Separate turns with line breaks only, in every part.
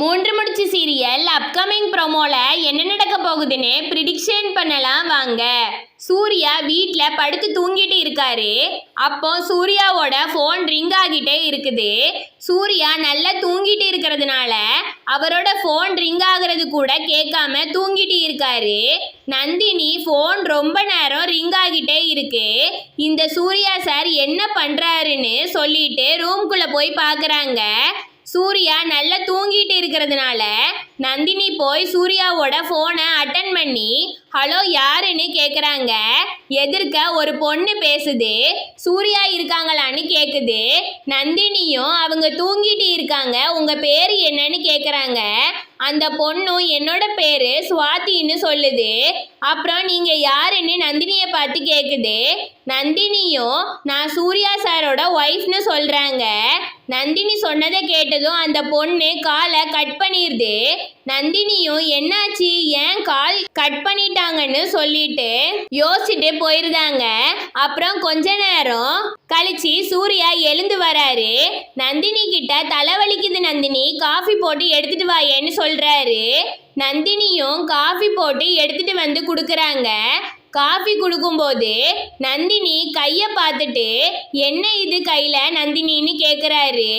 மூன்று முடிச்சு serial upcoming ப்ரோமோல என்ன நடக்க போகுதுன்னு ப்ரிடிக்ஷன் பண்ணலாம் வாங்க. சூர்யா வீட்டில் படுத்து தூங்கிட்டு இருக்காரு. அப்போ சூர்யாவோட ஃபோன் ரிங் ஆகிட்டே இருக்குது. சூர்யா நல்லா தூங்கிட்டு இருக்கிறதுனால அவரோட ஃபோன் ரிங் ஆகுறது கூட கேட்காம தூங்கிட்டு இருக்காரு. நந்தினி ஃபோன் ரொம்ப நேரம் ரிங் ஆகிட்டே இருக்கு. இந்த சூர்யா சார் என்ன பண்ணுறாருன்னு சொல்லிட்டு ரூம்குள்ளே போய் பார்க்குறாங்க சூர்யா நல்லா தூங்கிட்டு இருக்கிறதுனால நந்தினி போய் சூர்யாவோட ஃபோனை அட்டன் பண்ணி ஹலோ யாருன்னு கேட்குறாங்க எதிர்க்க ஒரு பொண்ணு பேசுது. சூர்யா இருக்காங்களான்னு கேட்குது நந்தினியும் அவங்க தூங்கிட்டு இருக்காங்க. உங்கள் பேர் என்னன்னு கேட்குறாங்க அந்த பொண்ணும் என்னோட பேர் சுவாதின்னு சொல்லுது. அப்புறம் நீங்கள் யாருன்னு நந்தினியை பார்த்து கேட்குது நந்தினியும் நான் சூர்யா சாரோட ஒய்ஃப்னு சொல்கிறாங்க நந்தினி சொன்னதை கேட்டதும் அந்த பொண்ணு காலை கட் பண்ணிடுது நந்தினியும் என்னாச்சு? ஏன் கால் கட் பண்ணிட்டாங்கன்னு சொல்லிட்டு யோசிச்சுட்டு போயிருந்தாங்க. அப்புறம் கொஞ்ச நேரம் கழிச்சு சூர்யா எழுந்து வராரு. நந்தினி கிட்ட தலைவலிக்குது நந்தினி காஃபி போட்டு எடுத்துட்டு வாயேன்னு சொல்றாரு. நந்தினியும் காஃபி போட்டு எடுத்துட்டு வந்து கொடுக்குறாங்க. காஃபி கொடுக்கும்போது நந்தினி கையை பார்த்துட்டு என்ன இது கையில் நந்தினின்னு கேட்குறாரு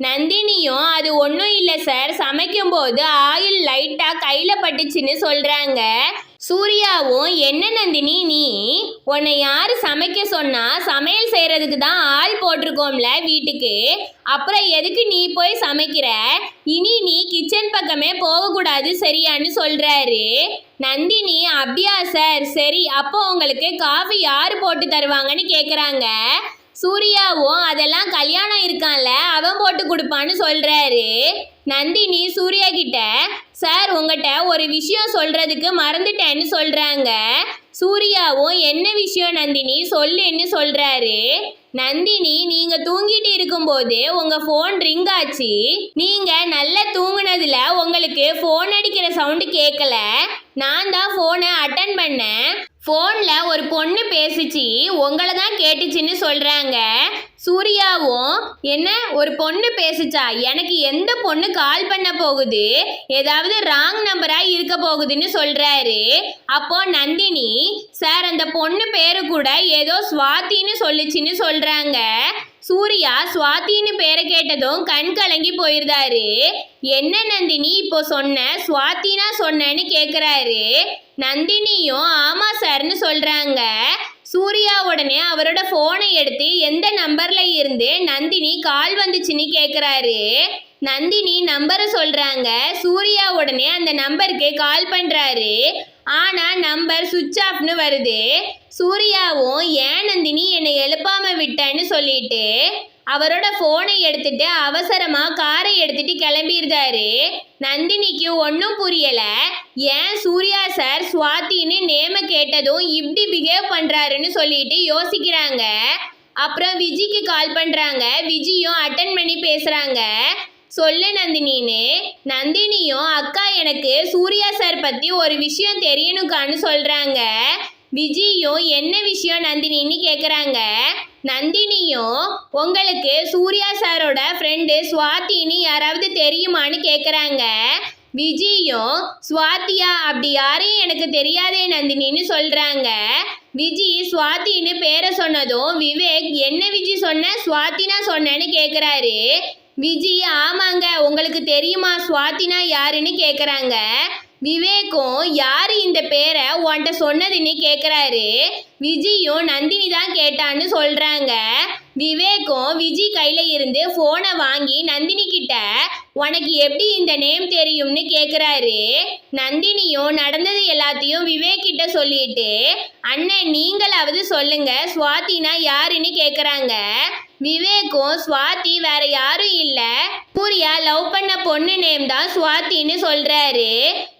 நந்தினியும் அது ஒன்றும் இல்லை சார். சமைக்கும்போது ஆயில் லைட்டாக கையில் பட்டுச்சுன்னு சொல்கிறாங்க சூர்யாவும் என்ன நந்தினி நீ உன்னை யார் சமைக்க சொன்னா சமையல் செய்கிறதுக்கு தான் ஆள் போட்டிருக்கோம்ல வீட்டுக்கு. அப்புறம் எதுக்கு நீ போய் சமைக்கிற? இனி நீ கிச்சன் பக்கமே போகக்கூடாது சரியான்னு சொல்கிறாரு நந்தினி அப்படியா சார் சரி. அப்போ உங்களுக்கு காஃபி யார் போட்டு தருவாங்கன்னு கேட்குறாங்க சூர்யாவும் அதெல்லாம் கல்யாணம் இருக்கான்ல அவன் போட்டு கொடுப்பான்னு சொல்கிறாரு நந்தினி சூர்யா கிட்ட சார் உங்கள்கிட்ட ஒரு விஷயம் சொல்கிறதுக்கு மறந்துட்டேன்னு சொல்கிறாங்க சூர்யாவும் என்ன விஷயம் நந்தினி? சொல்லுன்னு சொல்கிறாரு நந்தினி நீங்கள் தூங்கிட்டு இருக்கும்போது உங்கள் ஃபோன் ரிங் ஆச்சு. நீங்கள் நல்லா தூங்குனதுல உங்களுக்கு ஃபோன் அடிக்கிற சவுண்டு கேட்கல நான் தான் ஃபோனை அட்டன் பண்ணேன். ஃபோனில் ஒரு பொண்ணு பேசிச்சு. உங்களை தான் கேட்டுச்சின்னு சொல்கிறாங்க சூர்யாவும் என்ன? ஒரு பொண்ணு பேசிச்சா? எனக்கு எந்த பொண்ணு கால் பண்ண போகுது? ஏதாவது ராங் நம்பராக இருக்க போகுதுன்னு சொல்கிறாரு அப்போ நந்தினி சார் அந்த பொண்ணு பேரு கூட ஏதோ சுவாத்தின்னு சொல்லுச்சின்னு சொல்கிறாங்க சூர்யா சுவாதின்னு பேரை கேட்டதும் கண் கலங்கி போயிருந்தாரு. என்ன நந்தினி இப்போ சொன்ன சுவாதினா சொன்னேன்னு கேட்குறாரு நந்தினியும் ஆமா சார்னு சொல்றாங்க. சூர்யா உடனே அவரோட ஃபோனை எடுத்து எந்த நம்பர்ல இருந்து நந்தினி கால் வந்துச்சுன்னு கேட்குறாரு நந்தினி நம்பரை சொல்றாங்க. சூர்யா உடனே அந்த நம்பருக்கு கால் பண்றாரு. ஆனா நம்பர் சுவிட்ச் ஆஃப்னு வருது. சூர்யாவும் ஏன் நந்தினி என்னை எழுப்பாம விட்டேன்னு சொல்லிட்டு அவரோட ஃபோனை எடுத்துட்டு அவசரமா காரை எடுத்துட்டு கிளம்பியிருந்தாரு. நந்தினிக்கு ஒன்றும் புரியல. ஏன் சூர்யா சார் சுவாத்தின்னு நேம கேட்டதும் இப்படி பிஹேவ் பண்றாருன்னு சொல்லிட்டு யோசிக்கிறாங்க. அப்புறம் விஜிக்கு கால் பண்றாங்க. விஜியும் அட்டன் பண்ணி பேசுறாங்க. சொல்லு நந்தினின்னு. நந்தினியும் அக்கா எனக்கு சூர்யா சார் பத்தி ஒரு விஷயம் தெரியணுக்கான்னு சொல்றாங்க. விஜியும் என்ன விஷயம் நந்தினின்னு கேட்குறாங்க நந்தினியும் உங்களுக்கு சூர்யா சாரோட ஃப்ரெண்டு சுவாத்தின்னு யாராவது தெரியுமான்னு கேட்குறாங்க விஜியும் சுவாத்தியா அப்படி யாரையும் எனக்கு தெரியாதே நந்தினின்னு சொல்கிறாங்க விஜி சுவாத்தின்னு பேரை சொன்னதும் விவேக் என்ன விஜி சொன்ன? சுவாத்தினா சொன்னேன்னு கேட்குறாரு விஜி ஆமாங்க உங்களுக்கு தெரியுமா? சுவாத்தினா யாருன்னு கேட்குறாங்க விவேக்கும் யார் இந்த பேரை உன்கிட்ட சொன்னதுன்னு கேட்குறாரு விஜியும் நந்தினி தான் கேட்டான்னு சொல்கிறாங்க விவேக்கும் விஜி கையில் இருந்து ஃபோனை வாங்கி நந்தினி கிட்ட உனக்கு எப்படி இந்த நேம் தெரியும்னு கேட்குறாரு நந்தினியும் நடந்தது எல்லாத்தையும் விவேக் கிட்ட சொல்லிட்டு அண்ணன் நீங்களாவது சொல்லுங்க சுவாதினா யாருன்னு கேட்குறாங்க விவேக்கும் சுவாதி வேற யாரும் இல்லை. சூர்யா லவ் பண்ண பொண்ணு நேம் தான் சுவாத்தின்னு சொல்றாரு.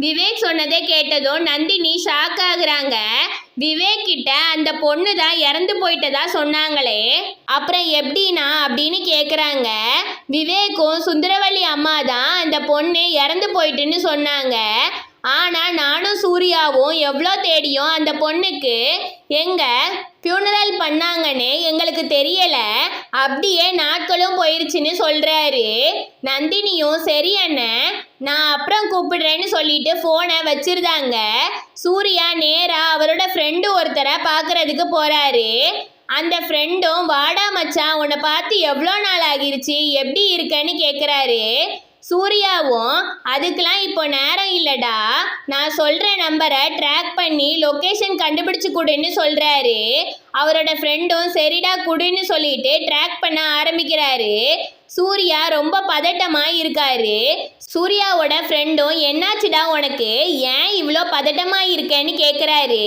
விவேக் சொன்னதை கேட்டதும் நந்தினி ஷாக் ஆகுறாங்க. விவேக் கிட்ட அந்த பொண்ணு தான் இறந்து போயிட்டதா சொன்னாங்களே. அப்புறம் எப்படின்னா அப்படின்னு கேட்குறாங்க விவேக்கும் சுந்தரவள்ளி அம்மா தான் அந்த பொண்ணு இறந்து போயிட்டுன்னு சொன்னாங்க. ஆனால் நானும் சூர்யாவும் எவ்வளோ தேடியும் அந்த பொண்ணுக்கு எங்க ஃபியூனரல் பண்ணாங்கன்னு எங்களுக்கு தெரியல. அப்படியே நாட்களும் போயிருச்சுன்னு சொல்றாரு. நந்தினியும் சரி அண்ணன் நான் அப்புறம் கூப்பிடுறேன்னு சொல்லிட்டு ஃபோனை வச்சிருந்தாங்க. சூர்யா நேரா அவரோட ஃப்ரெண்டு ஒருத்தரை பார்க்கறதுக்கு போறாரு. அந்த ஃப்ரெண்டும் வாடா மச்சான் உன்னை பார்த்து எவ்வளோ நாள் ஆகிருச்சு? எப்படி இருக்கேன்னு கேட்குறாரு சூர்யாவும் அதுக்கெல்லாம் இப்போ நேரம் இல்லைடா. நான் சொல்கிற நம்பரை ட்ராக் பண்ணி லொக்கேஷன் கண்டுபிடிச்சு கொடுன்னு சொல்கிறாரு அவரோட ஃப்ரெண்டும் சரிடா குடுன்னு சொல்லிட்டு ட்ராக் பண்ண ஆரம்பிக்கிறாரு. சூர்யா ரொம்ப பதட்டமாக இருக்காரு சூர்யாவோட ஃப்ரெண்டும் என்னாச்சுடா உனக்கு? ஏன் இவ்வளோ பதட்டமாக இருக்கேன்னு கேட்குறாரு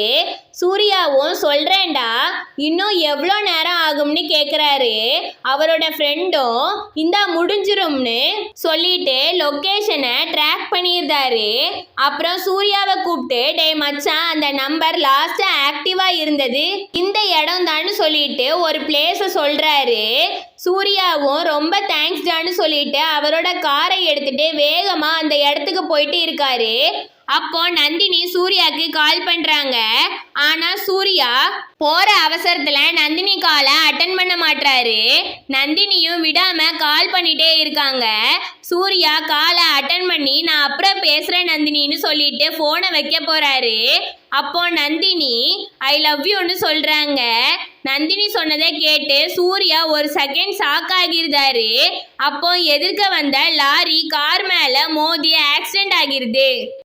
சூர்யாவும் சொல்கிறேன்டா இன்னும் எவ்வளோ நேரம் ஆகும்னு கேட்குறாரு அவரோட ஃப்ரெண்டும் இந்தா முடிஞ்சிரும்னு சொல்லிட்டு லொக்கேஷனை ட்ராக் பண்ணியிருந்தாரு அப்புறம் சூர்யாவை கூப்பிட்டு டே மச்சான் அந்த நம்பர் லாஸ்ட்டாக ஆக்டிவாக இருந்தது. இந்த இடம் தான்னு சொல்லிட்டு ஒரு பிளேஸை சொல்கிறாரு சூர்யாவும் ரொம்ப தேங்க்ஸ்டான்னு சொல்லிட்டு அவரோட காரை எடுத்துட்டு வேகமாக அந்த இடத்துக்கு போயிட்டு இருக்காரு. அப்போ நந்தினி சூர்யாக்கு கால் பண்றாங்க. ஆனா சூர்யா போற அவசரத்துல நந்தினி காலை அட்டன் பண்ண மாட்றாரு. நந்தினியும் விடாம கால் பண்ணிட்டே இருக்காங்க. சூர்யா காலை அட்டன் பண்ணி நான் அப்புறம் பேசுறேன் நந்தினின்னு சொல்லிட்டு போனை வைக்க போறாரு. அப்போ நந்தினி ஐ லவ் யூன்னு சொல்றாங்க. நந்தினி சொன்னதை கேட்டு சூர்யா ஒரு செகண்ட் ஷாக் ஆகிருந்தாரு. அப்போ எதிர்க்க வந்த லாரி கார் மேல மோதி ஆக்சிடென்ட் ஆகிருது.